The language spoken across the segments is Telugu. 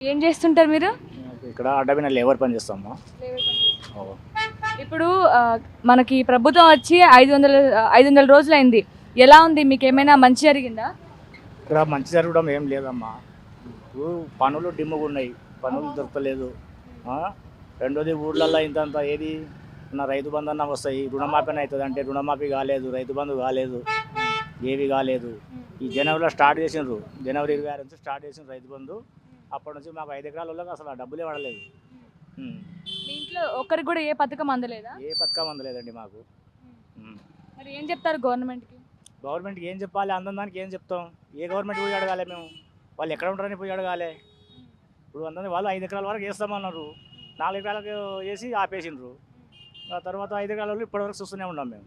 ఏం చేస్తుంటారు మీరు? ఇక్కడ అడ్డమైన లేబర్ పని చేస్తాము. ఇప్పుడు ఆ, మనకి ప్రభుత్వం వచ్చి ఐదు వందల ఐదు వందల రోజులు అయింది ఎలా ఉంది? మీకు ఏమైనా మంచి జరిగిందా? ఇక్కడ మంచి జరగడం ఏం లేదమ్మా. ఇప్పుడు పనులు డిమ్ముగా ఉన్నాయి. పనులు దొరకలేదు. ఆ? రెండోది ఊర్లల్లో ఇంతంత ఏది? నా రైతు బంధు అన్న వస్తాయి. రుణమాఫీ అవుతుంది అంటే రుణమాఫీ కాలేదు. రైతు బంధు కాలేదు. ఏవి కాలేదు. ఈ జనవరిలో స్టార్ట్ చేసిండ్రు జనవరి ఇరవై ఆరు నుంచి స్టార్ట్ చేసిన రైతు బంధు. అప్పటి నుంచి మాకు ఐదు ఎకరాల వాళ్ళకి అసలు డబ్బులే పడలేదు. మీ ఇంట్లో ఒక్కరికి కూడా ఏ పథకం అందలేదా? ఏ పథకం అందలేదండి మాకు. మరి ఏం చెప్తారు గవర్నమెంట్కి? గవర్నమెంట్కి ఏం చెప్పాలి? అందం దానికి ఏం చెప్తాం? ఏ గవర్నమెంట్ పోయి అడగాలి మేము? వాళ్ళు ఎక్కడ ఉంటారని పోయి అడగాలి. ఇప్పుడు అందరినీ వాళ్ళు ఐదు ఎకరాల వరకు వేస్తామన్నారు. నాలుగు ఎకరాలకు వేసి ఆపేసిండ్రు. ఆ తర్వాత ఐదు ఎకరాల ఇప్పటివరకు చూస్తూనే ఉన్నాం మేము.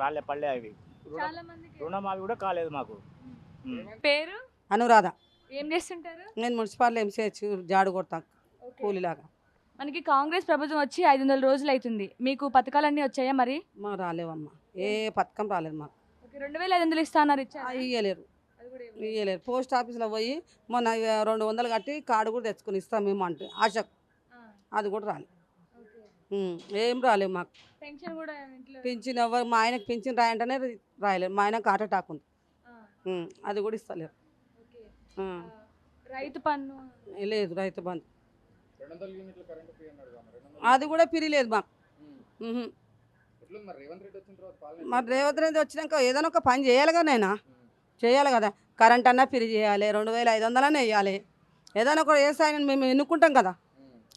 వాళ్ళే పళ్ళే అవి. రుణమాఫీ కూడా కాలేదు మాకు. పేరు? అనురాధ. ఏం చేస్తుంటారు? నేను మున్సిపాలిటీ ఎంసీహెచ్ జాడు కొడతా కూలీలాగా. మనకి కాంగ్రెస్ ప్రభుత్వం వచ్చి ఐదు వందల రోజులు అవుతుంది. మీకు పథకాలన్నీ వచ్చాయా మరి? మా రాలేవమ్మా. ఏ పథకం రాలేదు మాకు. రెండు వేల ఐదు వందలు ఇస్తా అన్నారు ఇచ్చారా? ఆ, ఇయ్యలేరు. అది కూడా ఇవ్వలేదు. ఇయ్యలేరు. పోస్ట్ ఆఫీస్లో పోయి మొన్న రెండు వందలు కట్టి కార్డు కూడా తెచ్చుకుని ఇస్తాం మేము అంటే ఆశ అది కూడా రాలేదు. ఏం రాలేవు మాకు. పెన్షన్ కూడా ఇంట్లో పింఛన్ ఎవరు మా ఆయనకు పింఛన్ రాయంటేనే రాయలేరు మా ఆయనకు హార్ట్ అటాక్ ఉంది. ఉమ్, అది కూడా ఇస్తలేరు. ఓకే. ఉమ్, ఆ, రైతు పన్ను లేదు రైతు బంధు అది కూడా పిరి లేదు మాకు. ఉహు. మరి? రేవంత్ రెడ్డి వచ్చినాక ఏదైనా ఒక పని చేయాలిగా నైనా. చేయాలి కదా. కరెంట్ అన్నా ఫ్రీ చేయాలి రెండు వేల ఐదు వందలనే వేయాలి. ఏదైనా ఒక వ్యవసాయం మేము ఎన్నుకుంటాం కదా.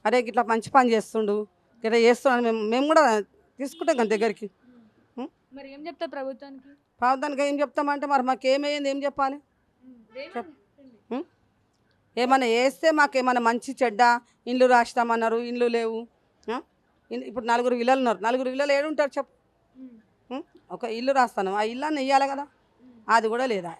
అరే ఇట్లా మంచి పని చేస్తుండు. ఇట్లా చేస్తున్నాడు మేము మేము కూడా తీసుకుంటాం కదా దగ్గరికి. మరి ఏం చెప్తారు ప్రభుత్వానికి? ప్రభుత్వానికి ఏం చెప్తామంటే మరి మాకు ఏమైంది ఏం చెప్పాలి? ఏమని? వేస్తే మాకు ఏమన్నా మంచి చెడ్డ ఇండ్లు రాస్తామన్నారు ఇండ్లు లేవు. ఇప్పుడు నలుగురు విల్లలు ఉన్నారు. నలుగురు విల్లలు ఏడు ఉంటారు చెప్పు? ఒక ఇల్లు రాస్తాను. ఆ ఇల్లు అన్న ఇవ్వాలి కదా? అది కూడా లేదా?